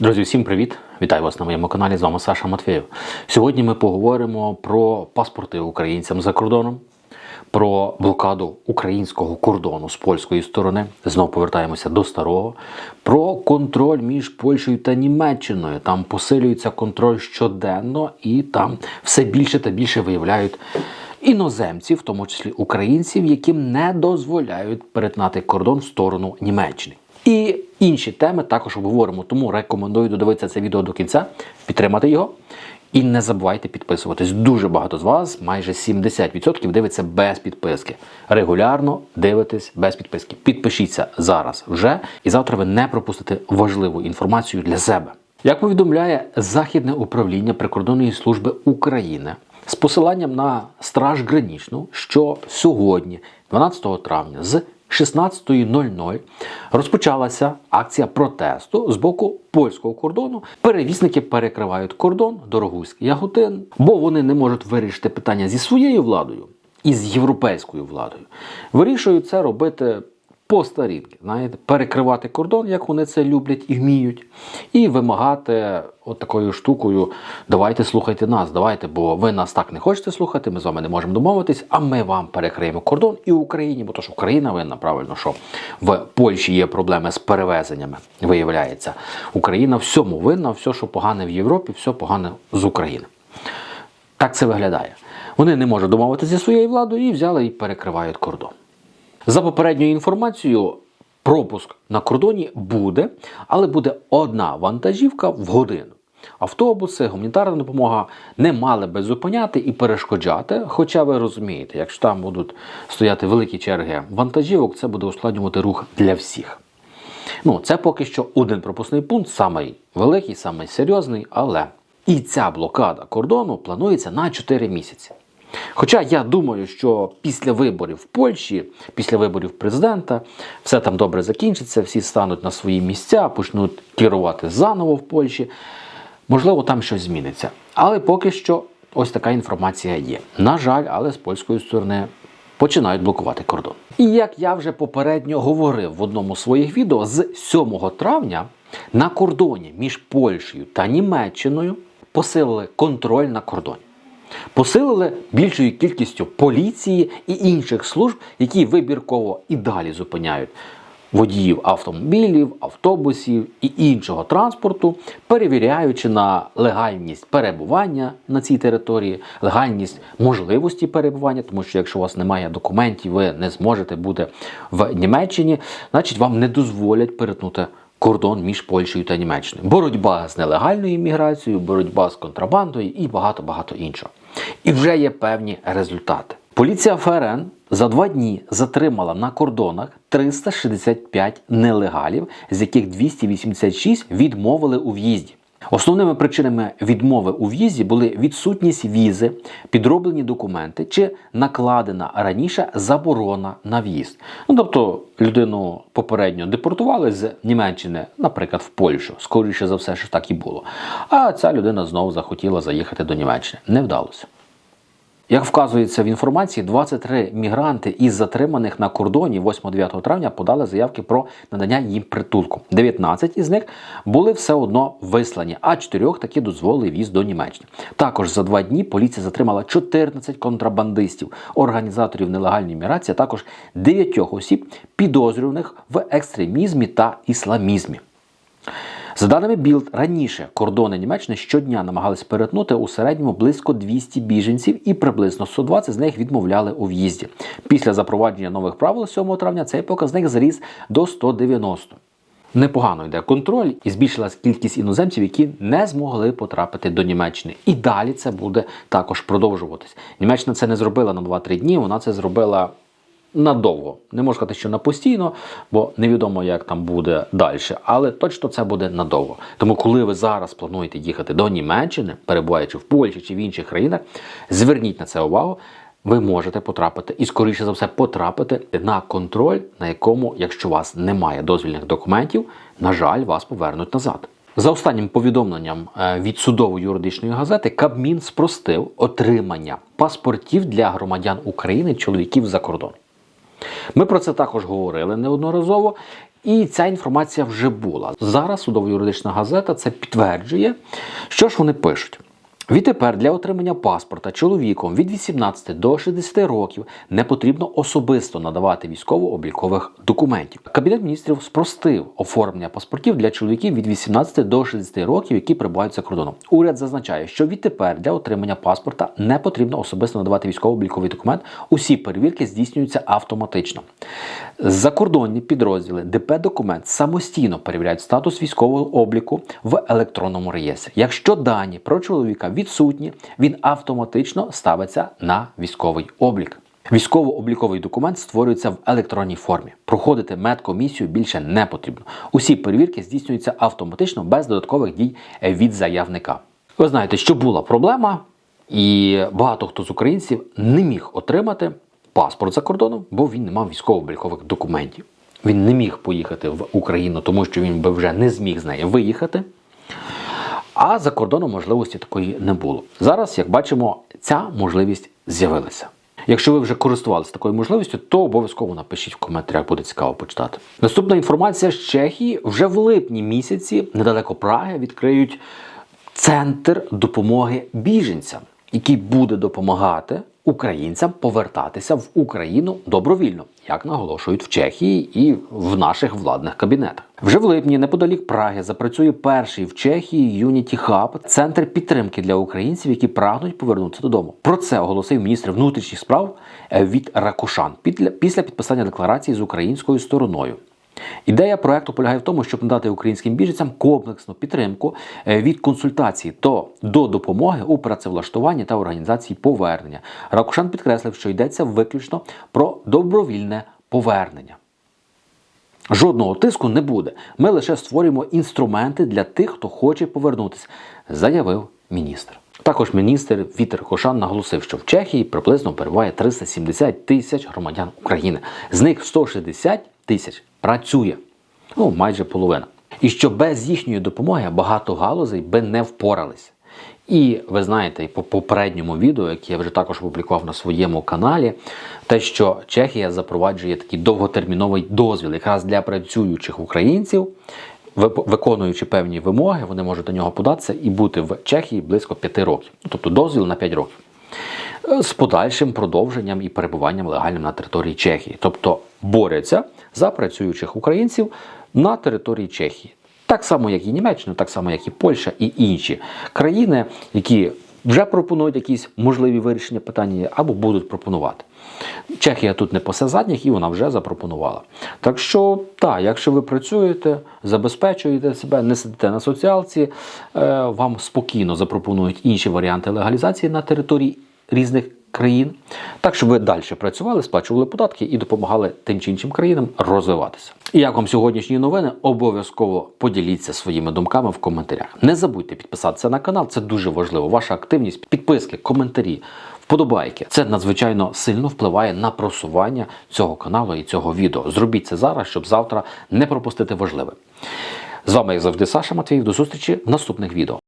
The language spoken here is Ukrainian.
Друзі, всім привіт! Вітаю вас на моєму каналі. З вами Саша Матвєєв. Сьогодні ми поговоримо про паспорти українцям за кордоном, про блокаду українського кордону з польської сторони. Знову повертаємося до старого. Про контроль між Польщею та Німеччиною. Там посилюється контроль щоденно, і там все більше та більше виявляють. Іноземців, в тому числі українців, яким не дозволяють перетнати кордон в сторону Німеччини. І інші теми також обговоримо. Тому рекомендую додивитися це відео до кінця, підтримати його. І не забувайте підписуватись. Дуже багато з вас, майже 70% дивиться без підписки. Регулярно дивитесь без підписки. Підпишіться зараз вже, і завтра ви не пропустите важливу інформацію для себе. Як повідомляє Західне управління прикордонної служби України з посиланням на Страж Гранічну, що сьогодні, 12 травня, з 16.00 розпочалася акція протесту з боку польського кордону. Перевізники перекривають кордон Дорогуський Яготин, бо вони не можуть вирішити питання зі своєю владою і з європейською владою. Вирішують це робити по старінки, знаєте, перекривати кордон, як вони це люблять і вміють, і вимагати от такою штукою: давайте слухайте нас, давайте, бо ви нас так не хочете слухати, ми з вами не можемо домовитись, а ми вам перекриємо кордон і Україні, бо то ж Україна винна, правильно, що в Польщі є проблеми з перевезеннями, виявляється. Україна всьому винна, все, що погане в Європі, все погане з України. Так це виглядає. Вони не можуть домовитися зі своєю владою і взяли і перекривають кордон. За попередньою інформацією, пропуск на кордоні буде, але буде одна вантажівка в годину. Автобуси, гуманітарна допомога не мали би зупиняти і перешкоджати. Хоча ви розумієте, якщо там будуть стояти великі черги вантажівок, це буде ускладнювати рух для всіх. Ну, це поки що один пропускний пункт, самий великий, самий серйозний, але і ця блокада кордону планується на 4 місяці. Хоча я думаю, що після виборів в Польщі, після виборів президента, все там добре закінчиться, всі стануть на свої місця, почнуть керувати заново в Польщі. Можливо, там щось зміниться. Але поки що ось така інформація є. На жаль, але з польської сторони починають блокувати кордон. І як я вже попередньо говорив в одному з своїх відео, з 7 травня на кордоні між Польщею та Німеччиною посилили контроль на кордоні. Посилили більшою кількістю поліції і інших служб, які вибірково і далі зупиняють водіїв автомобілів, автобусів і іншого транспорту, перевіряючи на легальність перебування на цій території, легальність можливості перебування, тому що якщо у вас немає документів, ви не зможете бути в Німеччині, значить вам не дозволять перетнути кордон між Польщею та Німеччиною. Боротьба з нелегальною імміграцією, боротьба з контрабандою і багато-багато іншого. І вже є певні результати. Поліція ФРН за два дні затримала на кордонах 365 нелегалів, з яких 286 відмовили у в'їзді. Основними причинами відмови у в'їзді були відсутність візи, підроблені документи чи накладена раніше заборона на в'їзд. Ну тобто людину попередньо депортували з Німеччини, наприклад, в Польщу. Скоріше за все, що так і було. А ця людина знову захотіла заїхати до Німеччини. Не вдалося. Як вказується в інформації, 23 мігранти із затриманих на кордоні 8-9 травня подали заявки про надання їм притулку. 19 із них були все одно вислані, а 4 таки дозволили в'їзд до Німеччини. Також за два дні поліція затримала 14 контрабандистів, організаторів нелегальної міграції, а також 9 осіб, підозрюваних в екстремізмі та ісламізмі. За даними Білд, раніше кордони Німеччини щодня намагалися перетнути у середньому близько 200 біженців і приблизно 120 з них відмовляли у в'їзді. Після запровадження нових правил 7 травня цей показник зріс до 190. Непогано йде контроль і збільшилась кількість іноземців, які не змогли потрапити до Німеччини. І далі це буде також продовжуватись. Німеччина це не зробила на 2-3 дні, вона це зробила надовго. Не можу сказати, що на постійно, бо невідомо, як там буде далі. Але точно це буде надовго. Тому, коли ви зараз плануєте їхати до Німеччини, перебуваючи в Польщі чи в інших країнах, зверніть на це увагу. Ви можете потрапити і, скоріше за все, потрапити на контроль, на якому, якщо у вас немає дозвільних документів, на жаль, вас повернуть назад. За останнім повідомленням е, від судово-юридичної газети, Кабмін спростив отримання паспортів для громадян України чоловіків за кордон. Ми про це також говорили неодноразово. І ця інформація вже була. Зараз судово-юридична газета це підтверджує. Що ж вони пишуть? Відтепер для отримання паспорта чоловіком від 18 до 60 років не потрібно особисто надавати військово-облікових документів. Кабінет міністрів спростив оформлення паспортів для чоловіків від 18 до 60 років, які прибувають за кордоном. Уряд зазначає, що відтепер для отримання паспорта не потрібно особисто надавати військово-обліковий документ. Усі перевірки здійснюються автоматично. Закордонні підрозділи ДП документ самостійно перевіряють статус військового обліку в електронному реєстрі. Якщо дані про чоловіка відсутні, він автоматично ставиться на військовий облік. Військово-обліковий документ створюється в електронній формі. Проходити медкомісію більше не потрібно. Усі перевірки здійснюються автоматично без додаткових дій від заявника. Ви знаєте, що була проблема, і багато хто з українців не міг отримати паспорт за кордоном, бо він не мав військово-облікових документів. Він не міг поїхати в Україну, тому що він би вже не зміг з неї виїхати. А за кордоном можливості такої не було. Зараз, як бачимо, ця можливість з'явилася. Якщо ви вже користувалися такою можливістю, то обов'язково напишіть в коментарях, буде цікаво почитати. Наступна інформація з Чехії вже в липні місяці недалеко Праги відкриють центр допомоги біженцям, який буде допомагати українцям повертатися в Україну добровільно, як наголошують в Чехії і в наших владних кабінетах. Вже в липні, неподалік Праги, запрацює перший в Чехії Unity Hub – центр підтримки для українців, які прагнуть повернутися додому. Про це оголосив міністр внутрішніх справ від Ракушан після підписання декларації з українською стороною. Ідея проекту полягає в тому, щоб надати українським біженцям комплексну підтримку е, від консультацій до, до допомоги у працевлаштуванні та організації повернення. Ракушан підкреслив, що йдеться виключно про добровільне повернення. Жодного тиску не буде. Ми лише створюємо інструменти для тих, хто хоче повернутися, заявив міністр. Також міністр Вітер Кошан наголосив, що в Чехії приблизно перебуває 370 тисяч громадян України. З них 160 тисяч працює. Ну, майже половина. І що без їхньої допомоги багато галузей би не впорались. І ви знаєте, по попередньому відео, яке я вже також опублікував на своєму каналі, те, що Чехія запроваджує такий довготерміновий дозвіл якраз для працюючих українців, виконуючи певні вимоги, вони можуть до нього податися і бути в Чехії близько 5 років. Тобто дозвіл на 5 років. З подальшим продовженням і перебуванням легальним на території Чехії. Тобто борються за працюючих українців на території Чехії. Так само, як і Німеччина, так само, як і Польща і інші країни, які вже пропонують якісь можливі вирішення питання або будуть пропонувати. Чехія тут не пасе задніх і вона вже запропонувала. Так що, так, якщо ви працюєте, забезпечуєте себе, не сидите на соціалці, е, вам спокійно запропонують інші варіанти легалізації на території різних країн, так щоб ви далі працювали, сплачували податки і допомагали тим чи іншим країнам розвиватися. І як вам сьогоднішні новини, обов'язково поділіться своїми думками в коментарях. Не забудьте підписатися на канал, це дуже важливо. Ваша активність, підписки, коментарі, вподобайки. Це надзвичайно сильно впливає на просування цього каналу і цього відео. Зробіть це зараз, щоб завтра не пропустити важливе. З вами, як завжди, Саша Матвіїв. До зустрічі в наступних відео.